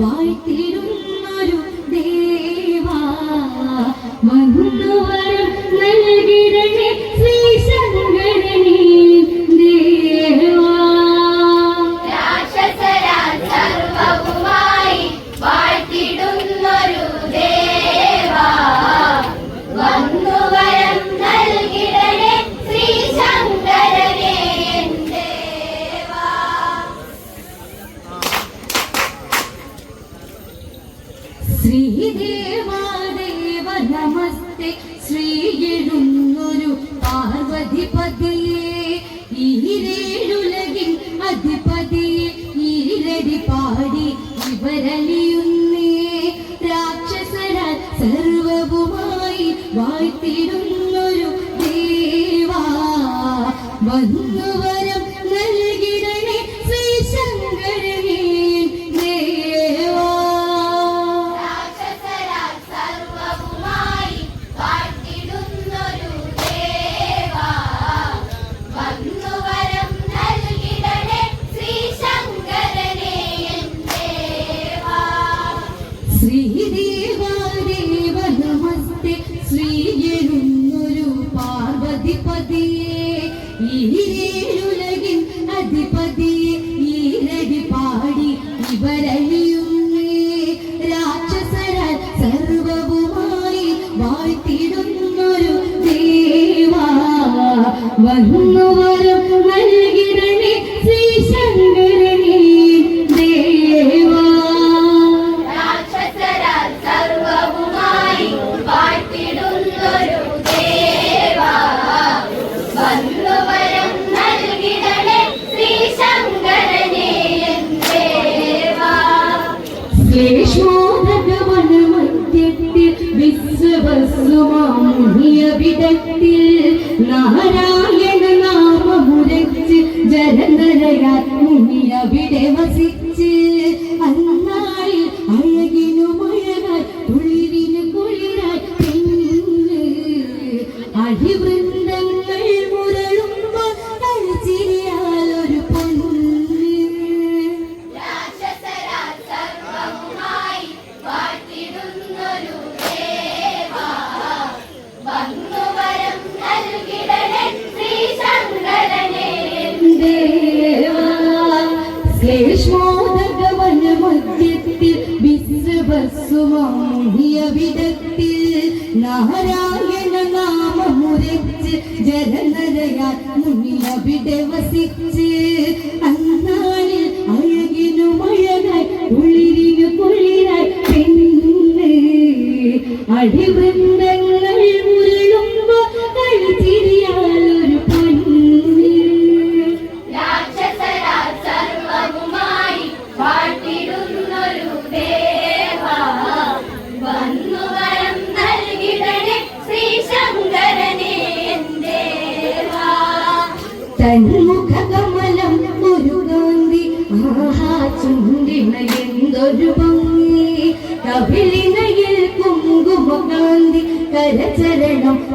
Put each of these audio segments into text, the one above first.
വാഴ്ത്തിരു I േഷ്മോദകവന മധ്യത്തിൽ വിശ്രഭസ്വമിയ വിധത്തിൽ നാരായണ നാമമുരച്ച് ജലനരയാൽ മുന്നിലവിടെ വസിച്ച് അന്നാളിൽ അഴകിനു മഴകായി കുളിരിനു കുളിരായി പെണ്ണ് അടിവൃന്ദ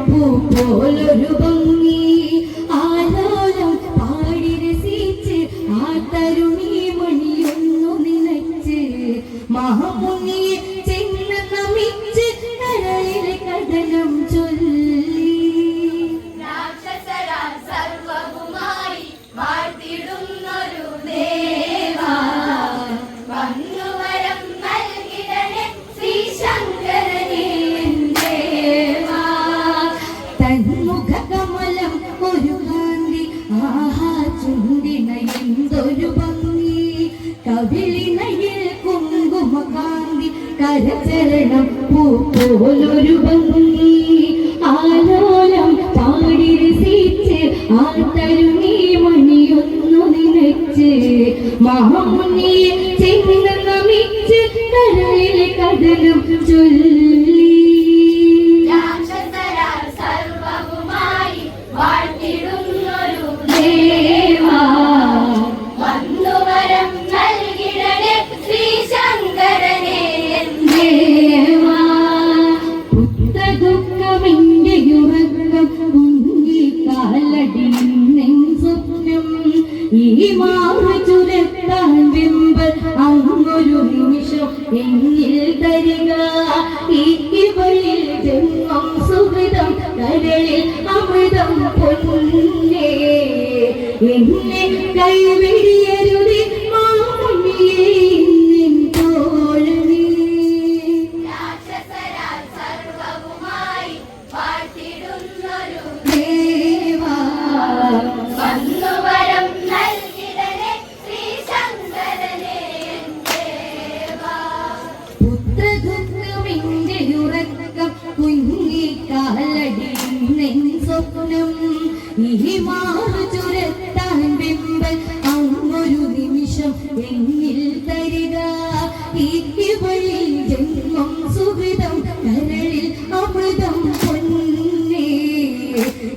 ফুল রূপ ചരണം പൂപ്പോലൊരു ഭംഗി. ആലോലം പാടി രസിച്ച് ആ തരുണി മണിയൊന്നു നിനച്ച്. മഹമുനിയെ ചെന്ന് നമിച്ച് കരളിലെ കടലും ചൊല്ല ini.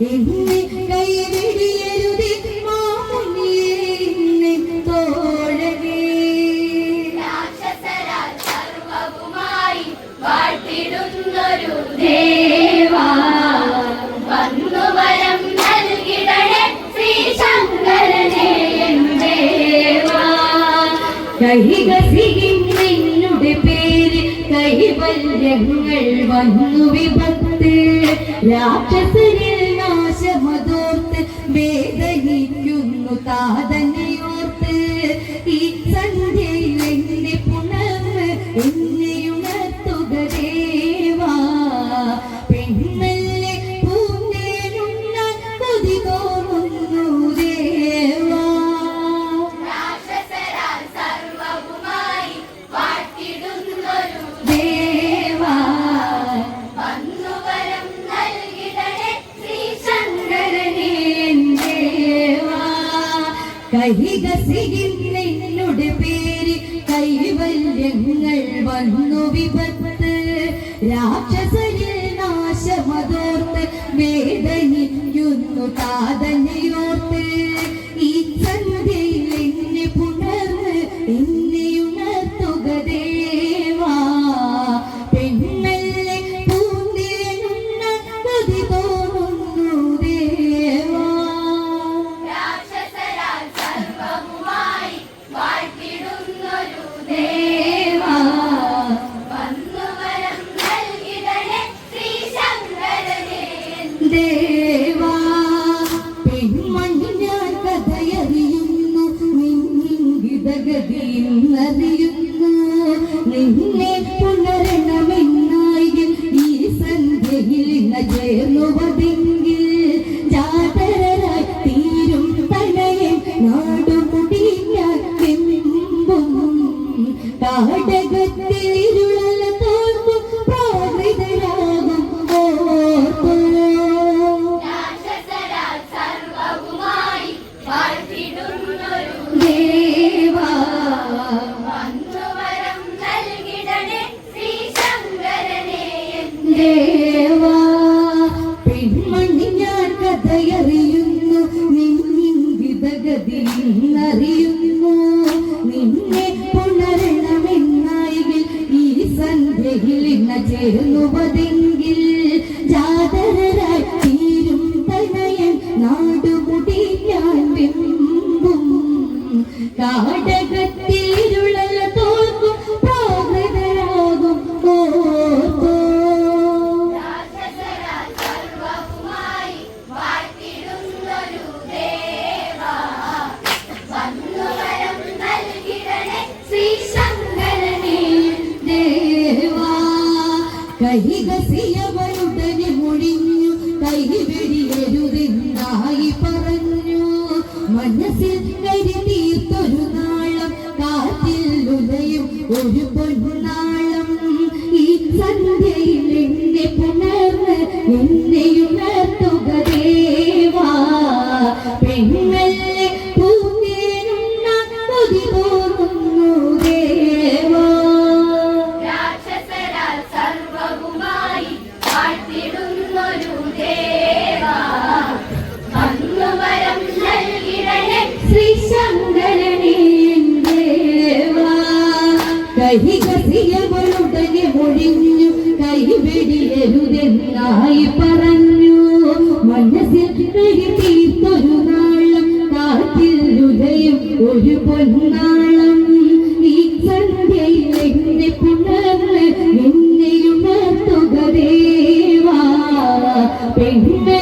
എന്നെ കൈവിടിയരുതേ വാഴ്ത്തിടുന്നൊരു ദേവാ. വന്നു വരം നൽകിടണേ ശ്രീ ശങ്കരനെ കൈക സിഹിന്നുടെ പേര് കൈവല്യങ്ങൾ വന്നു വിപത്ത്. രാക്ഷസനെ അള്ളാഹു ಐದ ಸಿಗಿಲ್ಲ ഗതിയും നദിയുന്നു. നിന്നെ കൈ കസിയവരുടനെ മുഴിഞ്ഞു കൈ വെടി മനസ്സിലായി പറഞ്ഞു. മനസ്സിൽ തീർത്തൊരു നാളം കാറ്റിൽ ഹൃദയം ഒരു പൊന്നാളം. ഈ സന്ധ്യയിൽ എന്നെ പുണർന്ന് എന്നെ ദേവാ. പെണ്ണെ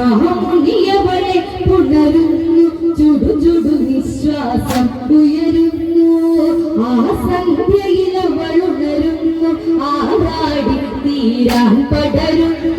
മഹാമുനിയവളെ പുണരുന്നു. ചുടു ചുടു നിശ്വാസം ഉയരുന്നു. ആ സന്ധ്യയിൽ അവളുണരുന്നു ആരാടി തീരാൻ പടരുന്നു.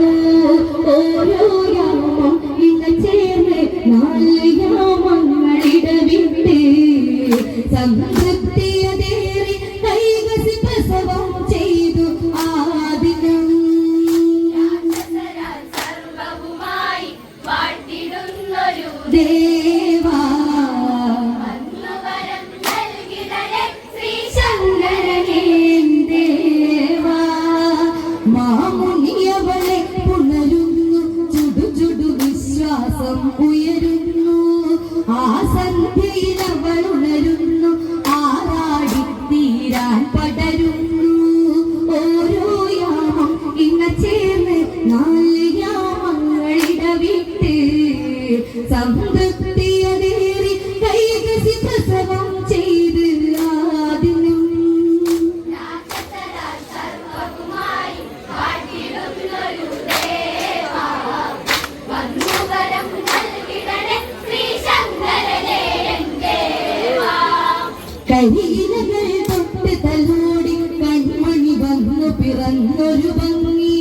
കരിയിലകൾ തൊട്ട് തലോടി കൺമണി വന്നു പിറന്നൊരു ഭംഗി.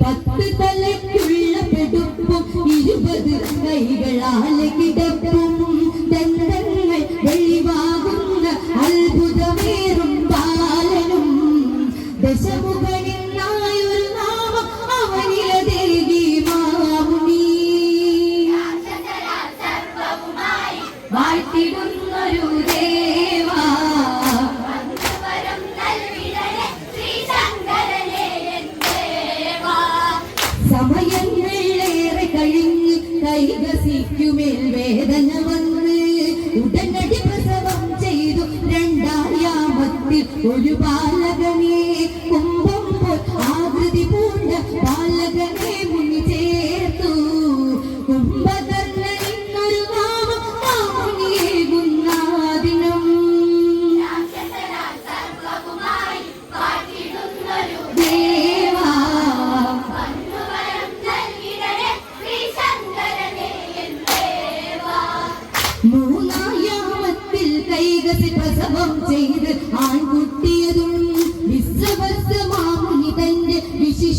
പത്ത് തലയ്ക്കുള്ള പെടുപ്പും ഇരുപത് കൈകളാലകി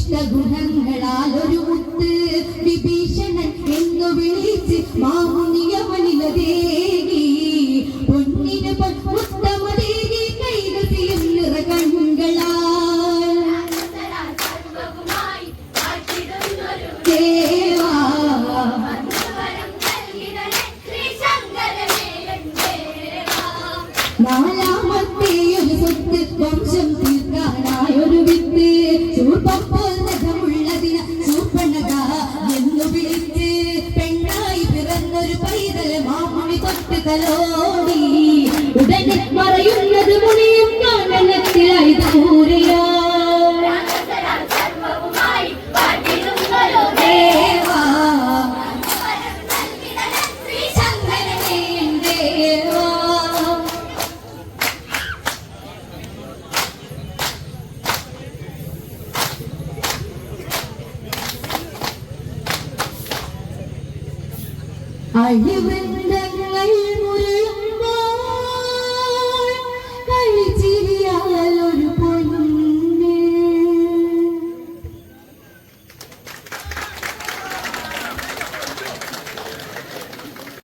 कृष्ण गुणम I live it.